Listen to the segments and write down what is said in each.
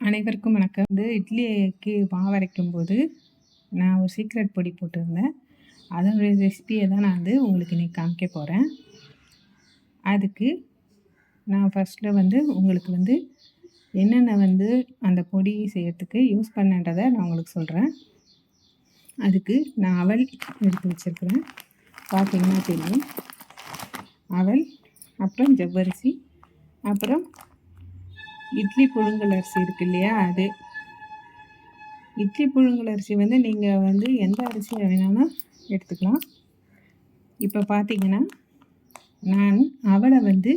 அனைவருக்கும் வணக்கம். வந்து இட்லிக்கு மாவு அரைக்கும் போது நான் ஒரு சீக்ரெட் பொடி போட்டிருந்தேன். அதனுடைய ரெசிபியை தான் நான் வந்து உங்களுக்கு இன்றைக்கி காமிக்க போகிறேன் அதுக்கு நான் ஃபஸ்ட்டில் வந்து உங்களுக்கு வந்து என்னென்ன வந்து அந்த பொடி செய்யறதுக்கு யூஸ் பண்ணன்றதை நான் உங்களுக்கு சொல்கிறேன் அதுக்கு நான் அவல் எடுத்து வச்சுருக்கிறேன். பார்த்தீங்கன்னா தெரியும். அவல் அப்புறம் ஜவ்வரிசி அப்புறம் இட்லி புழுங்கல் அரிசி இருக்கு இல்லையா அது. இட்லி புழுங்கல் அரிசி வந்து நீங்கள் வந்து எந்த அரிசியை வேணாலும் எடுத்துக்கலாம். இப்போ பார்த்தீங்கன்னா நான் அவளை வந்து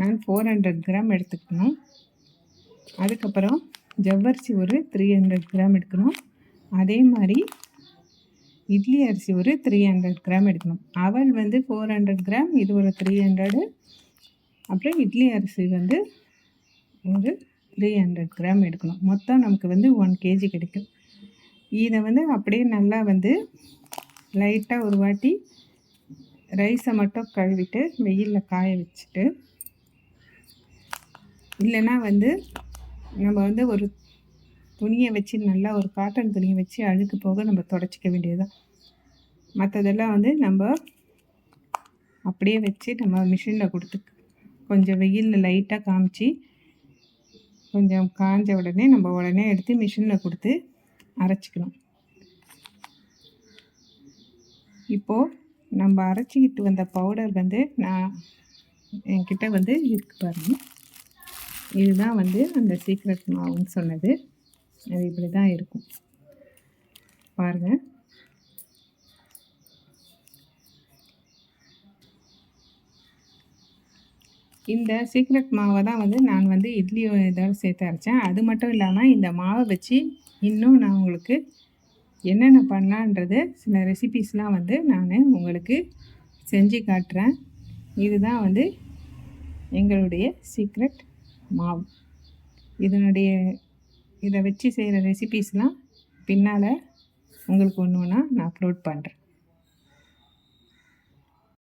நான் ஃபோர் ஹண்ட்ரட் கிராம் எடுத்துக்கணும். அதுக்கப்புறம் ஜவ்வரிசி ஒரு த்ரீ ஹண்ட்ரட் கிராம் எடுக்கணும். அதே மாதிரி இட்லி அரிசி ஒரு த்ரீ ஹண்ட்ரட் கிராம் எடுக்கணும். அவல் வந்து ஃபோர் ஹண்ட்ரட் கிராம் இது ஒரு த்ரீ ஹண்ட்ரடு அப்புறம் இட்லி அரிசி வந்து ஒரு த்ரீ ஹண்ட்ரட் கிராம் எடுக்கணும். மொத்தம் நமக்கு வந்து ஒன் கேஜி கிடைக்கும். இதை வந்து அப்படியே நல்லா வந்து லைட்டாக ஒரு வாட்டி ரைஸை மட்டும் கழுவிட்டு வெயிலில் காய வச்சுட்டு இல்லைன்னா வந்து நம்ம வந்து ஒரு துணியை வச்சு நல்லா ஒரு காட்டன் துணியை வச்சு அழுக்கு போக நம்ம தொடச்சிக்க வேண்டியதுதான். மற்றதெல்லாம் வந்து நம்ம அப்படியே வச்சு நம்ம மிஷினில் கொடுத்து கொஞ்சம் வெயிலில் லைட்டாக காமிச்சு கொஞ்சம் காஞ்ச உடனே நம்ம உடனே எடுத்து மிஷினில் கொடுத்து அரைச்சிக்கணும். இப்போது நம்ம அரைச்சிக்கிட்டு வந்த பவுடர் வந்து நான் என்கிட்ட வந்து இருக்கு பாருங்க. இதுதான் வந்து அந்த சீக்ரெட் மாவுன்னு சொன்னது. அது இப்படி தான் இருக்கும். பாருங்கள் இந்த சீக்ரெட் மாவை தான் வந்து நான் வந்து இட்லி இதோட சேர்த்து அரைச்சேன். அது மட்டும் இல்லாமல் இந்த மாவை வச்சு இன்னும் நான் உங்களுக்கு என்னென்ன பண்ணலான்றது சில ரெசிபீஸ்லாம் வந்து நான் உங்களுக்கு செஞ்சு காட்டுறேன். இதுதான் வந்து எங்களுடைய சீக்ரெட் மாவு. இதனுடைய இதை வச்சு செய்கிற ரெசிபீஸ்லாம் பின்னால் உங்களுக்கு ஒன்று ஒன்றா நான் அப்லோட் பண்ணுறேன்